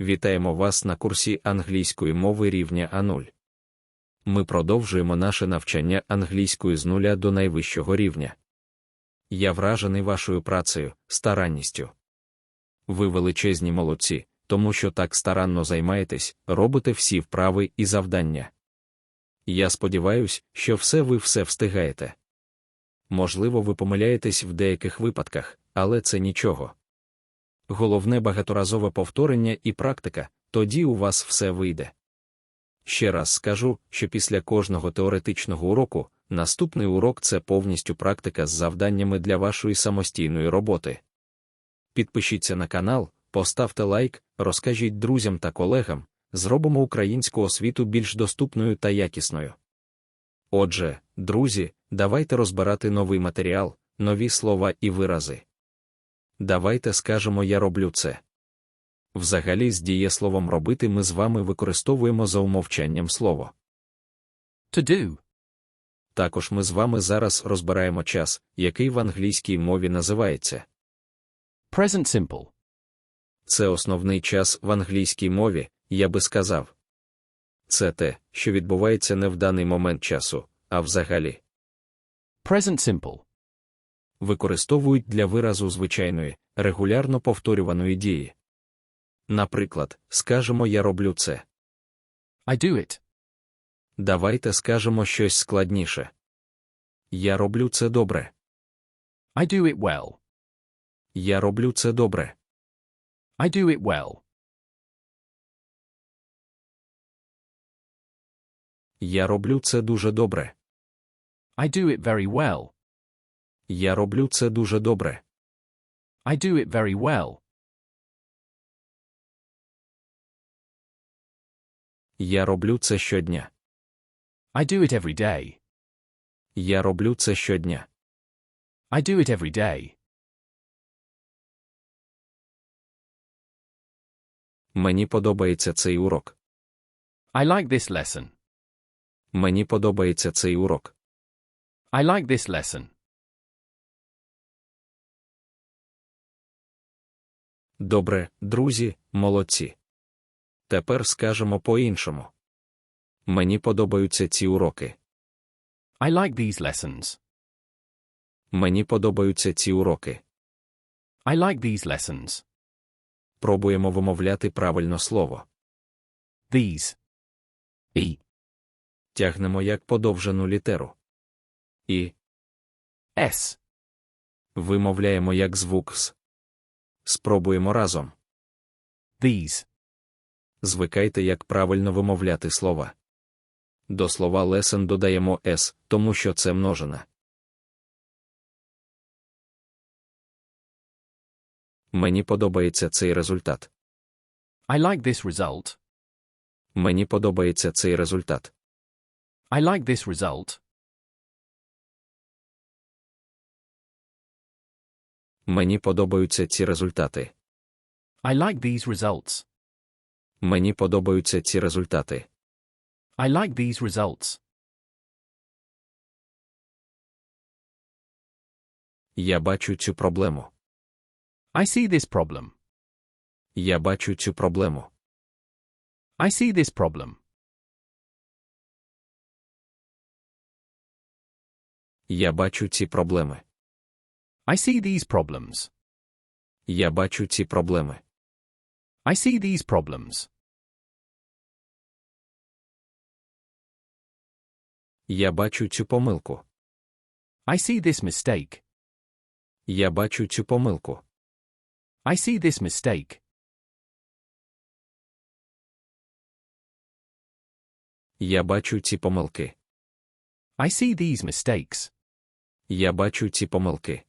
Вітаємо вас на курсі англійської мови рівня А0. Ми продовжуємо наше навчання англійської з нуля до найвищого рівня. Я вражений вашою працею, старанністю. Ви величезні молодці, тому що так старанно займаєтесь, робите всі вправи і завдання. Я сподіваюся, що все ви все встигаєте. Можливо, ви помиляєтесь в деяких випадках, але це нічого. Головне багаторазове повторення і практика, тоді у вас все вийде. Ще раз скажу, що після кожного теоретичного уроку наступний урок це повністю практика з завданнями для вашої самостійної роботи. Підпишіться на канал, поставте лайк, розкажіть друзям та колегам, зробимо українську освіту більш доступною та якісною. Отже, друзі, давайте розбирати новий матеріал, нові слова і вирази. Давайте скажемо я роблю це. Взагалі, з дієсловом робити ми з вами використовуємо за умовчанням слово. To do. Також ми з вами зараз розбираємо час, який в англійській мові називається. Present simple. Це основний час в англійській мові, я би сказав. Це те, що відбувається не в даний момент часу, а взагалі. Present simple. Використовують для виразу звичайної, регулярно повторюваної дії. Наприклад, скажемо я роблю це. I do it. Давайте скажемо щось складніше. Я роблю це добре. I do it well. Я роблю це добре. I do it well. Я роблю це дуже добре. I do it very well. Я роблю це дуже добре. I do it very well. Я роблю це щодня. I do it every day. Я роблю це щодня. I do it every day. Мені подобається цей урок. I like this lesson. Мені подобається цей урок. I like this lesson. Добре, друзі, молодці. Тепер скажемо по-іншому. Мені подобаються ці уроки. I like these lessons. Мені подобаються ці уроки. I like these lessons. Пробуємо вимовляти правильно слово. These. E. Тягнемо як подовжену літеру. І S. вимовляємо як звук С. Спробуємо разом. These. Звикайте, як правильно вимовляти слова. До слова lesson додаємо s, тому що це множина. Мені подобається цей результат. I like this result. Мені подобається цей результат. I like this result. Мені подобаються ці результати. I like these results. Мені подобаються ці результати. I like these results. Я бачу цю проблему. I see this problem. Я бачу цю проблему. I see this problem. Я бачу ці проблеми. I see these problems. Я бачу ці проблеми. I see these problems. Я бачу цю помилку. I see this mistake. Я бачу цю помилку. I see this mistake. Я бачу ці помилки. I see these mistakes. Я бачу ці помилки.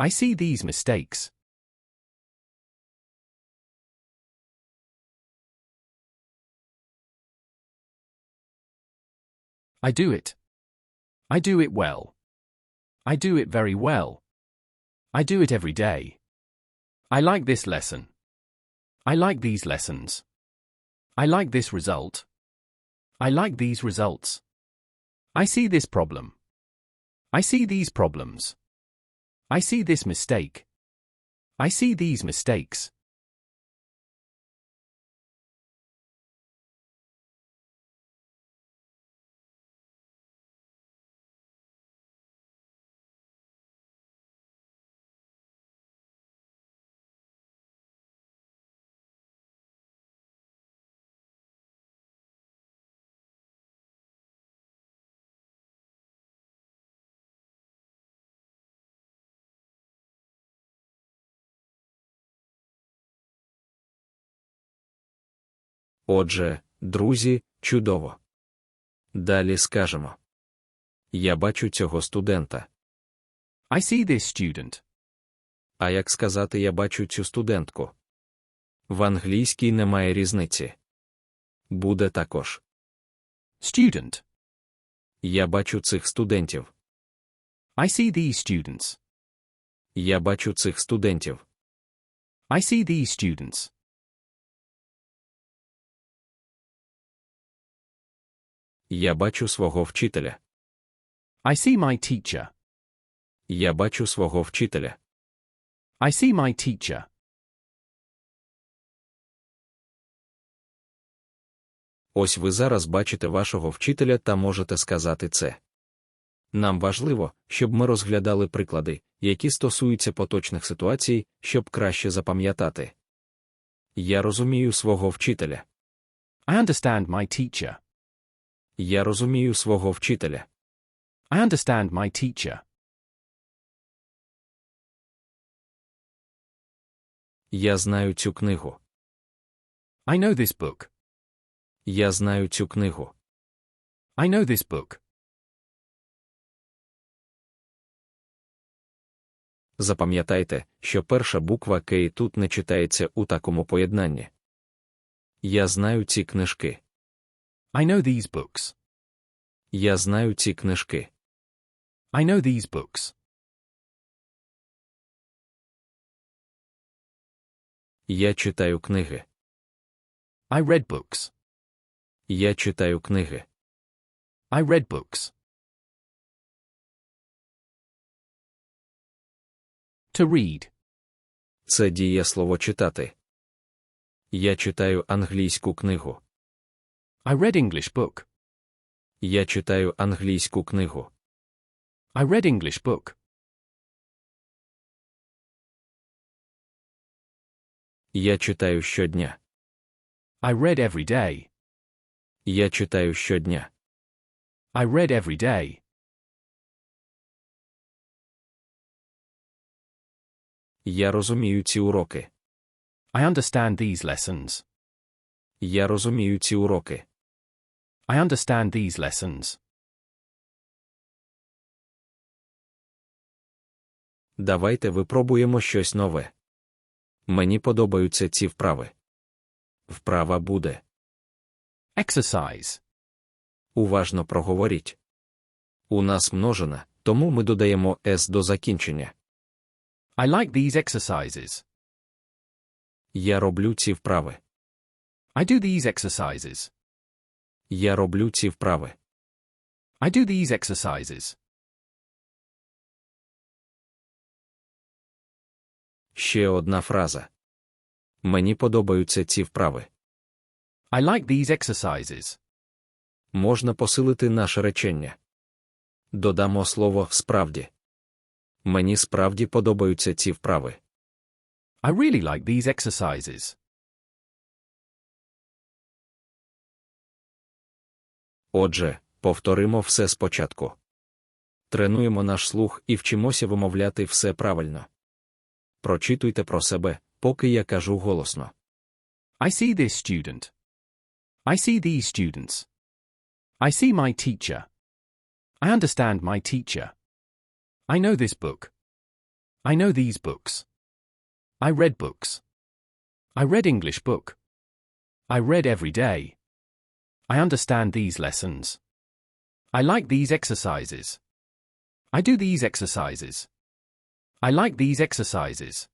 I see these mistakes. I do it. I do it well. I do it very well. I do it every day. I like this lesson. I like these lessons. I like this result. I like these results. I see this problem. I see these problems. I see this mistake. I see these mistakes. Отже, друзі, чудово. Далі скажемо. Я бачу цього студента. I see this student. А як сказати, я бачу цю студентку? В англійській немає різниці. Буде також. Student. Я бачу цих студентів. I see these students. Я бачу цих студентів. I see these students. Я бачу свого вчителя. I see my teacher. Я бачу свого вчителя. I see my teacher. Ось ви зараз бачите вашого вчителя та можете сказати це. Нам важливо, щоб ми розглядали приклади, які стосуються поточних ситуацій, щоб краще запам'ятати. Я розумію свого вчителя. I understand my teacher. Я розумію свого вчителя. I understand my teacher. Я знаю цю книгу. I know this book. Я знаю цю книгу. I know this book. Запам'ятайте, що перша буква К тут не читається у такому поєднанні. Я знаю ці книжки. I know these books. Я знаю ці книжки. I know these books. Я читаю книги. I read books. Я читаю книги. I read books. To read. Це дієслово читати. Я читаю англійську книгу. I read English book. Я читаю англійську книгу. I read English book. Я читаю щодня. I read every day. Я читаю щодня. I read every day. Я розумію ці уроки. I understand these lessons. Я розумію ці уроки. I understand these lessons. Давайте випробуємо щось нове. Мені подобаються ці вправи. Вправа буде. Exercise. Уважно проговоріть. У нас множина, тому ми додаємо с до закінчення. I like these exercises. Я роблю ці вправи. I do these exercises. Я роблю ці вправи. I do these exercises. Ще одна фраза. Мені подобаються ці вправи. I like these exercises. Можна посилити наше речення. Додамо слово справді. Мені справді подобаються ці вправи. I really like these exercises. Отже, повторимо все спочатку. Тренуємо наш слух і вчимося вимовляти все правильно. Прочитуйте про себе, поки я кажу голосно. I see this student. I see these students. I see my teacher. I understand my teacher. I know this book. I know these books. I read books. I read English book. I read every day. I understand these lessons. I like these exercises. I do these exercises. I like these exercises.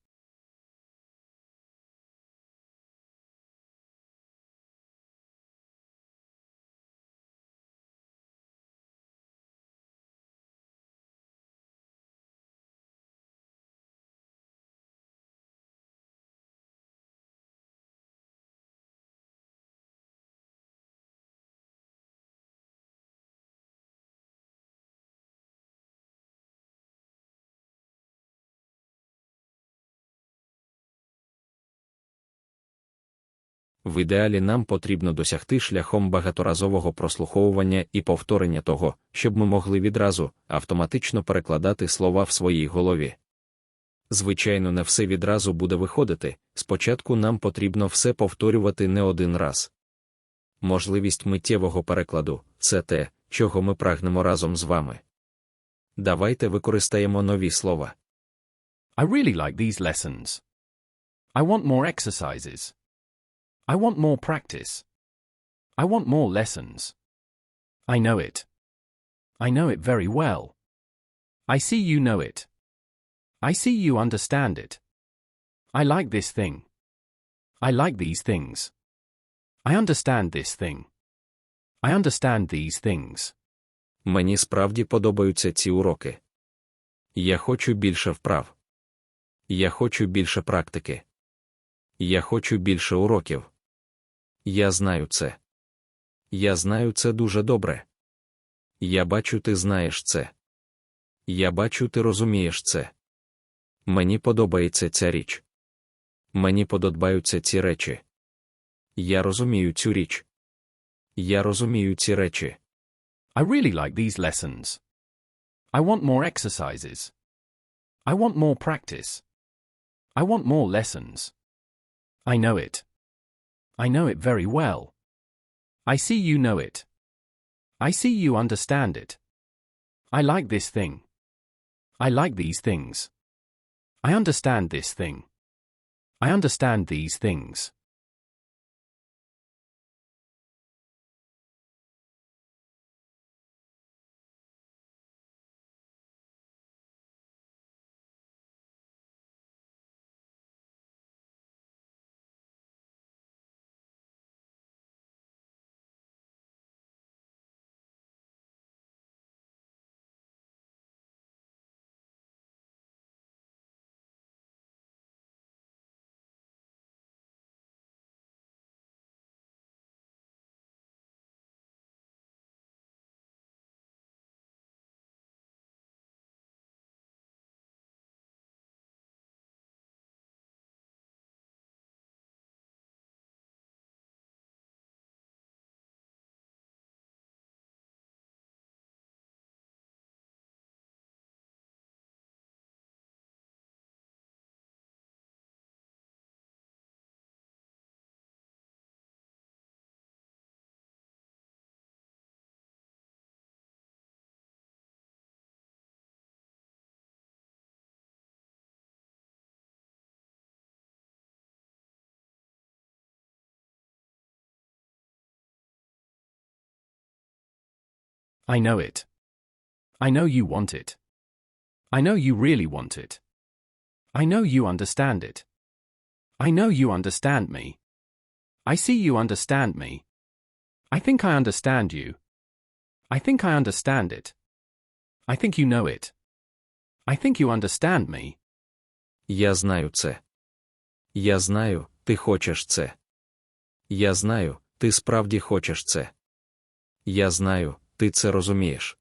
В ідеалі нам потрібно досягти шляхом багаторазового прослуховування і повторення того, щоб ми могли відразу автоматично перекладати слова в своїй голові. Звичайно, не все відразу буде виходити, спочатку нам потрібно все повторювати не один раз. можливість миттєвого перекладу це те, чого ми прагнемо разом з вами. Давайте використаємо нові слова. I really like these lessons. I want more exercises. I want more practice. I want more lessons. I know it. I know it very well. I see you know it. I see you understand it. I like this thing. I like these things. I understand this thing. I understand these things. Мені справді подобаються ці уроки. Я хочу більше вправ. Я хочу більше практики. Я хочу більше уроків. Я знаю це. Я знаю це дуже добре. Я бачу, ти знаєш це. Я бачу, ти розумієш це. Мені подобається ця річ. Мені подобаються ці речі. Я розумію цю річ. Я розумію ці речі. I really like these lessons. I want more exercises. I want more practice. I want more lessons. I know it. I know it very well. I see you know it. I see you understand it. I like this thing. I like these things. I understand this thing. I understand these things. I know it. I know you want it. I know you really want it. I know you understand it. I know you understand me. I see you understand me. I think I understand you. I think I understand it. I think you know it. I think you understand me. Я знаю це. Я знаю, ти хочеш це. Я знаю, ти справді хочеш це. Я знаю, ти це розумієш.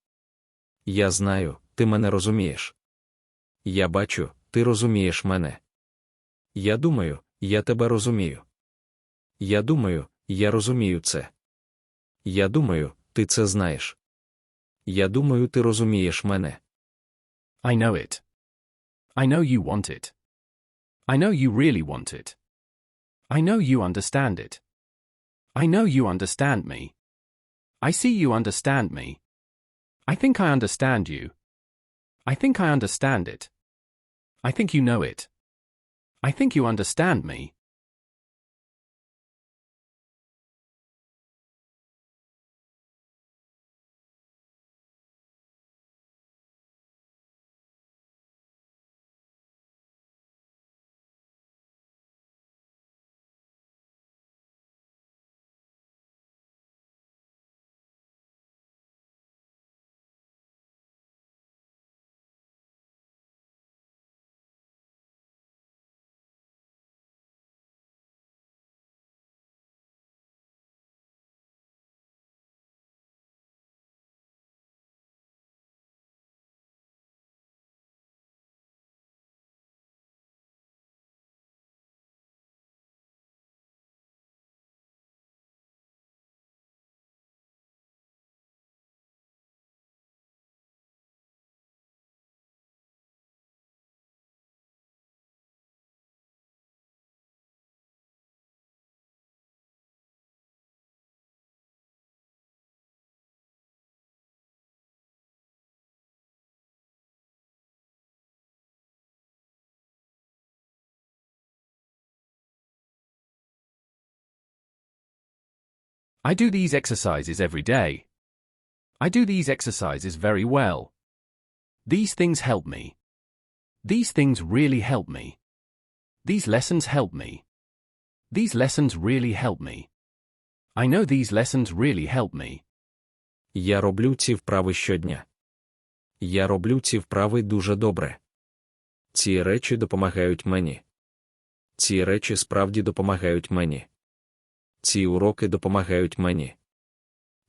Я знаю, ти мене розумієш. Я бачу, ти розумієш мене. Я думаю, я тебе розумію. Я думаю, я розумію це. Я думаю, ти це знаєш. Я думаю, ти розумієш мене. I know it. I know you want it. I know you really want it. I know you understand it. I know you understand me. I see you understand me. I think I understand you. I think I understand it. I think you know it. I think you understand me. I do these exercises every day. I do these exercises very well. These things help me. These things really help me. These lessons help me. These lessons really help me. I know these lessons really help me. Я роблю ці вправи щодня. Я роблю ці вправи дуже добре. Ці речі допомагають мені. Ці речі справді допомагають мені. Ці уроки допомагають мені.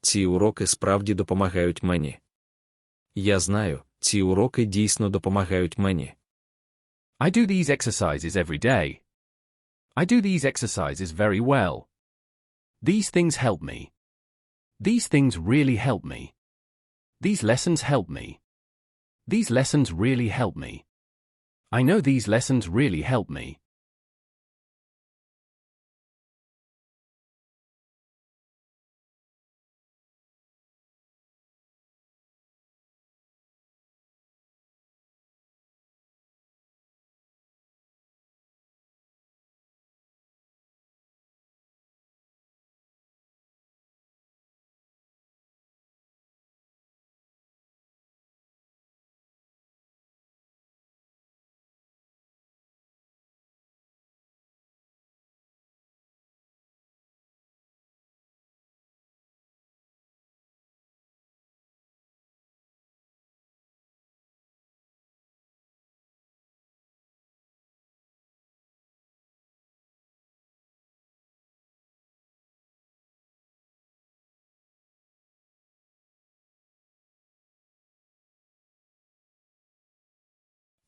Ці уроки справді допомагають мені. Я знаю, ці уроки дійсно допомагають мені. I do these exercises every day. I do these exercises very well. These things help me. These things really help me. These lessons help me. These lessons really help me. I know these lessons really help me.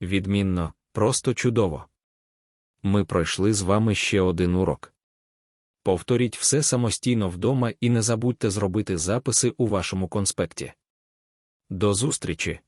Відмінно, просто чудово. Ми пройшли з вами ще один урок. Повторіть все самостійно вдома і не забудьте зробити записи у вашому конспекті. До зустрічі!